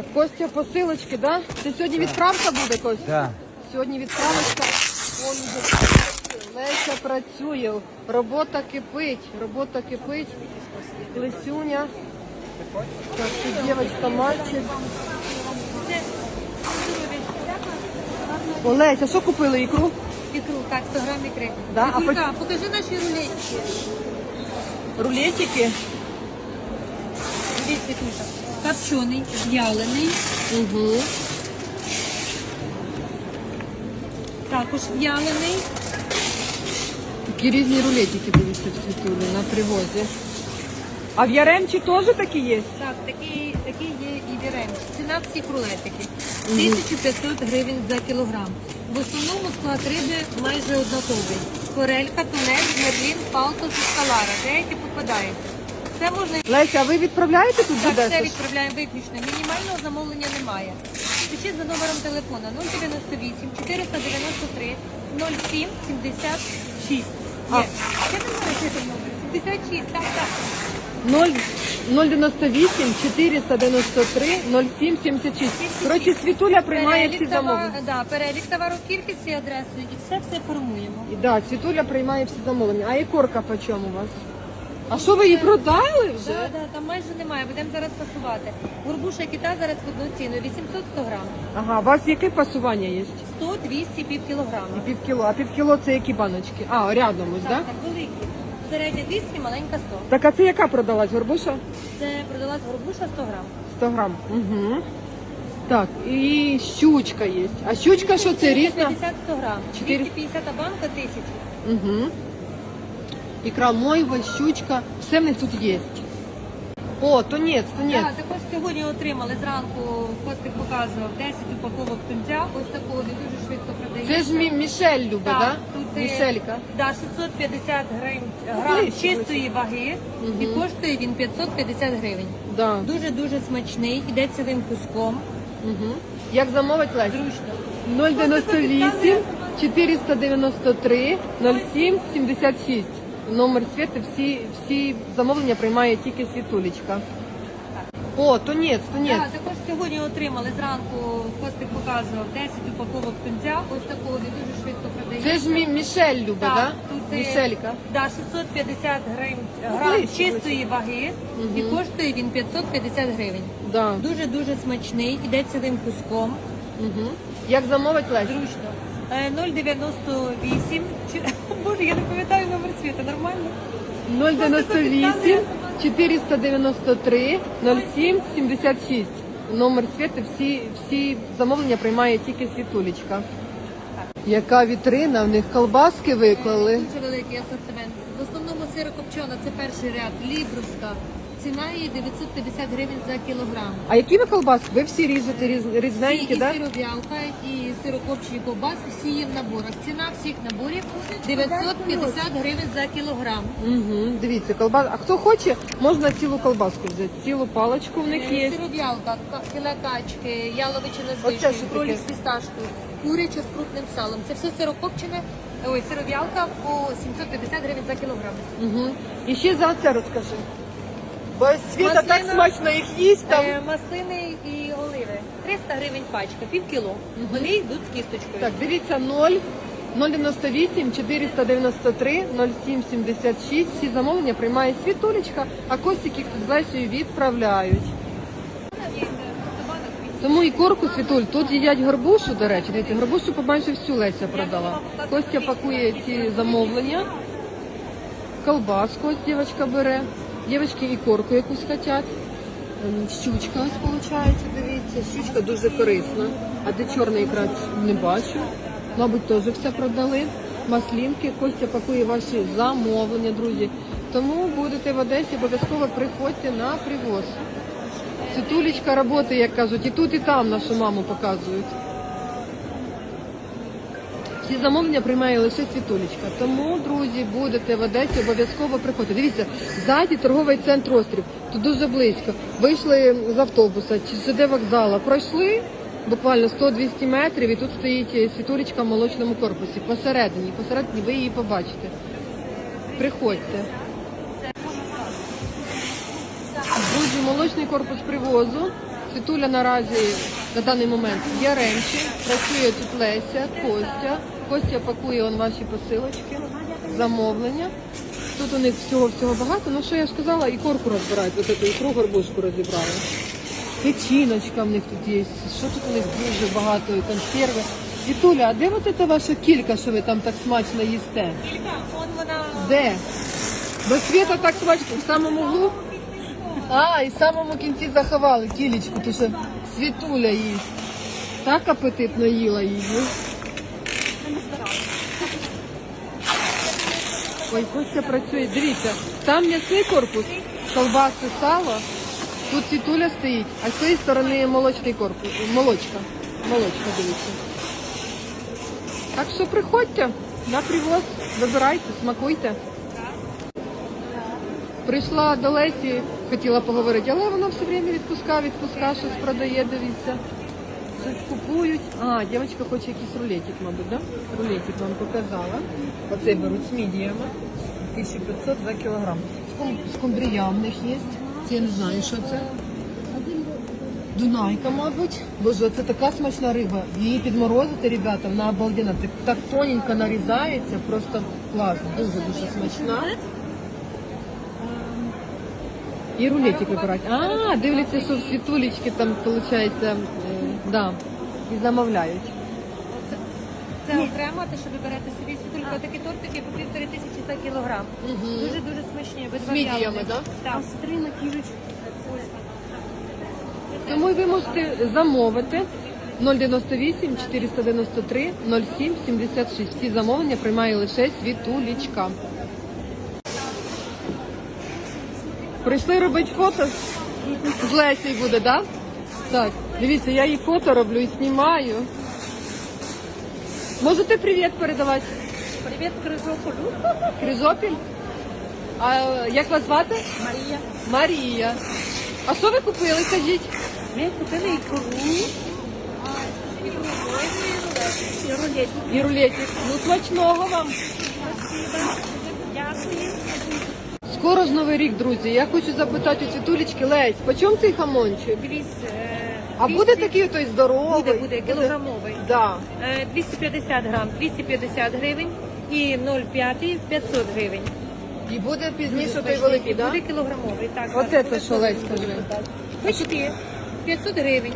Так, Костя, посилочки, да? Це сьогодні відправка буде, Костя? Да. Сьогодні відправочка. Леся працює. Робота кипить. Робота кипить. Лисюня. Так, тут дівчинка, мальчик. О, Леся, що купили ікру? Ікру, так, 100 грам ікри. Да, а Вікулька, покажи наші рулетики. Рулетики. Дивись, Вікулька. Копчений, в'ялений, Угу. також в'ялений. Такі різні рулетики дивіться в світулі на привозі. А в Яремчі теж такі є? Так, такий, такий є і віренч. Ціна всіх рулетиків. 1500 гривень за кілограм. В основному склад риби майже однаковий. Форелька, тунець, мерлін, палтус і скалара. Деякі попадаються. Це можна Леся, а ви відправляєте тут Так, все Одесу? відправляємо виключно. Мінімального замовлення немає. Пишіть за номером телефона 098 493 07 76. Є. А. Я не знаю, це номер. 76, так, так. 098 493 07 76. Коротше, Світуля приймає всі замовлення. да, перелік товару, кількість і адресу. І все все формуємо. І, Да, Світуля приймає всі замовлення. А ікорка по чому у вас? А що ви її продали вже? Да, да, там майже немає, будемо зараз пасувати. Горбуша кита зараз в одну ціну 800 100 грам. Ага, у вас яке пасування є? 100, 200, пів кілограма. І пів кіло. А пів кіло це які баночки? А, рядом ось, Так, да? так, великі. Середня 200, маленька 100. Так, а це яка продалась? Горбуша? Це продалась горбуша 100 грам. 100 грам. Угу. Так, і щучка є. А щучка що це різна? 50 100 грам. Чотири- 250 банка 1000. Угу. Ікра мойва, щучка, все в них тут є. О, тунець, тунець. Так, також сьогодні отримали зранку, Костик показував 10 упаковок тунця. Ось такого він дуже швидко продається. Це ж Мі- Мішель любить, так? Да? тут е, Мішелька. Да, 650 гривень грам Ближче, чистої ваги і коштує він 550 гривень. Да. Дуже-дуже смачний, йде цілим куском. Угу. Як замовить Лесь? Зручно. 098 493 07 76. Номер світу, всі, всі замовлення приймає тільки світулечка. О, тунець, тунець. Так, також сьогодні отримали зранку, Костик показував 10 упаковок тунця. Ось такого він дуже швидко продається. Це ж Мі- Мішель любить, так? Да? тут е, Мішелька. Да, 650 гривень грам ближче, чистої ваги і коштує він 550 гривень. Да. Дуже-дуже смачний, йде цілим куском. Угу. Як замовить Лесь? Зручно. Е, 098. чи- Боже, я не пам'ятаю номер світу, нормально? 098 493 07 76. Номер світу, всі, всі замовлення приймає тільки світулечка. Яка вітрина, в них колбаски виклали. Дуже великий асортимент. В основному сирокопчона, це перший ряд, лібруска. Ціна її 950 гривень за кілограм. А які ви колбаски? Ви всі ріжете різ, Всі різненькі, і так? Сиров'ялка, і сирокопчені ковбаси, всі є в наборах. Ціна всіх наборів 950 гривень за кілограм. Угу, дивіться, колбас. А хто хоче, можна цілу колбаску взяти. Цілу паличку в них Е, є. Сиров'ялка, ка- кіла качки, яловичина з Оце вишнею, що кролік таке? з фісташкою, куряче з крупним салом. Це все сирокопчене, ой, сиров'ялка по 750 гривень за кілограм. Угу. І ще за це розкажи. Бо Світа так Маслина. смачно їх їсть там. Е, маслини і оливи. 300 гривень пачка, пів кіло. Вони йдуть з кісточкою. Так, дивіться, 0, 098 493 07 76. Всі замовлення приймає світулечка, а костики з Лесею відправляють. Тому і корку світуль. Тут їдять горбушу, до речі. Дивіться, горбушу побачив всю Леся продала. Костя пакує ці замовлення. Колбаску ось дівчинка бере. Дівчатки корку якусь хочуть. Ем, Щучка ось виходить, дивіться. Щучка дуже корисна. А де чорна ікра не бачу. Мабуть, теж все продали. Маслінки. Костя пакує ваші замовлення, друзі. Тому будете в Одесі, обов'язково приходьте на привоз. Світулечка роботи, як кажуть, і тут, і там нашу маму показують. Всі замовлення приймає лише світулечка. Тому, друзі, будете в Одесі, обов'язково приходьте. Дивіться, ззаді торговий центр острів. Тут дуже близько. Вийшли з автобуса чи сюди вокзала, пройшли буквально 100-200 метрів, і тут стоїть світулечка в молочному корпусі. Посередині, посередині ви її побачите. Приходьте. Друзі, молочний корпус привозу. Світуля наразі на даний момент є працює тут Леся, Костя. Костя пакує он ваші посилочки, замовлення. Тут у них всього-всього багато. Ну що я ж казала, і корку розбирають, ось цю ікру горбушку розібрали. Печіночка в них тут є. Що тут у них дуже багато і консерви. Вітуля, а де от ця ваша кілька, що ви там так смачно їсте? Он вона Де? Бо Світа так смачно в самому углу. А, і в самому кінці заховали кілечку, то що світуля їсть. Так апетитно їла її. Ой, Костя працює. Дивіться, там м'ясний корпус, колбаси, сало. Тут світуля стоїть, а з цієї сторони молочний корпус. Молочка. Молочка, дивіться. Так що приходьте на привоз, вибирайте, смакуйте. Прийшла до Лесі, хотіла поговорити, але вона все время відпуска, відпуска, щось продає, дивіться. Щось купують. А, дівчинка хоче якийсь рулетик, мабуть, да? Рулетик вам показала. Оцей беруть з мідіями. 1500 за кілограм. Скум- Скумбрія в них є. Це я не знаю, що це. Дунайка, мабуть. Боже, це така смачна риба. Її підморозити, ребята, вона обалденна. Так, тоненько нарізається, просто класно. Дуже-дуже смачна. І рулетик вибирають. А, дивляться, що в світулечки там, виходить, да, і замовляють. це окремо, те, що ви берете собі світулька, такі тортики по півтори тисячі за кілограм. Дуже дуже смачні, без З мідіями, да? Так. Три на кілечку. Тому ви можете замовити 098 493 07 76. Всі замовлення приймає лише світулічка. Прийшли робити фото з Лесією буде, так? Да? Так, дивіться, я їй фото роблю і знімаю. Можете привіт передавати? Привіт, Крижополю. Крижопіль? А як вас звати? Марія. Марія. А що ви купили, кажіть? Ми купили ікру. І рулетик. І рулетик. Ну, смачного вам. Дякую. Скоро ж новий рік, друзі. Я хочу запитати у Світулечки, Лесь, по чому цей хамончик? Дивіться. Е, А 200 буде такий той здоровий? Буде, буде, кілограмовий. Да. Е, 250 грам, 250 гривень і 0,5 500 гривень. І буде пізніше той великий, так? Буде кілограмовий, так. От це що, Лесь, скажи. Бички 500 гривень,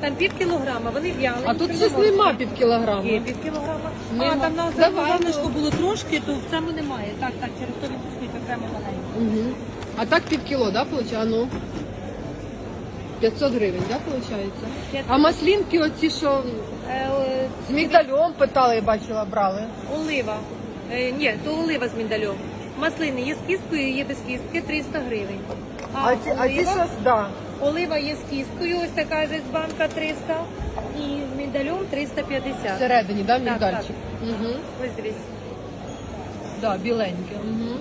там пів кілограма, вони в'яли. А тут щось нема пів кілограма. Є пів кілограма. Нема. А, там на ну. було трошки, то в цьому немає. Так, так, через то він окремо маленький. Угу. А так пів кіло, да, виходить? А ну. 500 гривень, да, виходить? А маслінки оці, що Е, з мігдальом питали, я бачила, брали. олива. Е, ні, то олива з міндальом. Маслини є з кісткою, є без кістки 300 гривень. А, ці, а ці олива, що, да. олива є з кісткою, ось така ж з банка 300 і з міндальом 350. Всередині, да, Так, мігдальчик? Угу. Ось дивись. Да, біленьке. Угу.